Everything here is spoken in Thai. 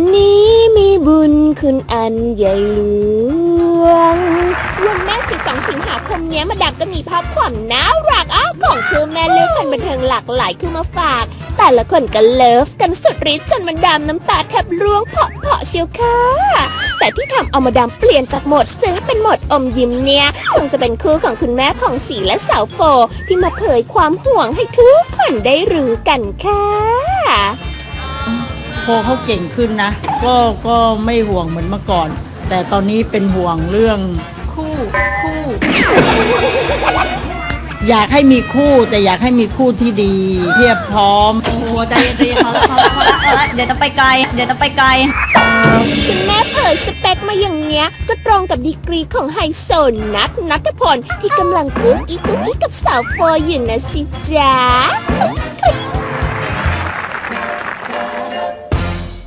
นนี้มีบุญคุณอันใหญ่หลวง วันแม่ 12 สิงหาคมเนี้ยมาดามก็มีภาพความน่ารักอ้าของคือแม่เลือกคนบันเทิงหลากหลายขึ้นมาฝาก แต่ละคนก็เลิฟกันสุดฤทธิ์จนมันดามน้ำตาแทบร่วงเพาะเพาะเชียวค่ะ แต่ที่ทำเอามาดามเปลี่ยนจากโหมดซึ้งเป็นโหมดอมยิ้มเนี่ยคงจะเป็นคู่ของคุณแม่ผ่องศรีและสาวโฟที่มาเผยความห่วงให้ทุกคนได้รู้กันค่ะ พอเขาเก่งขึ้นนะ ก็ก็ไม่ห่วงเหมือนเมื่อก่อน แต่ตอนนี้เป็นห่วงเรื่องคู่คู่ อยากให้มีคู่แต่อยากให้มีคู่ที่ดี เทียบพร้อม โอ้โหใจเย็นใจเย็นพอละพอละพอละพอละเดี๋ยวจะไปไกล เดี๋ยวจะไปไกลคุณแม่เผยสเปคมาอย่างเนี้ย ก็ตรงกับดีกรีของไฮโซนัทนัทพลที่กำลังกุ๊กอีกุ๊กกิ๊กกับสาวโฟอยู่นะสิจ๊ะ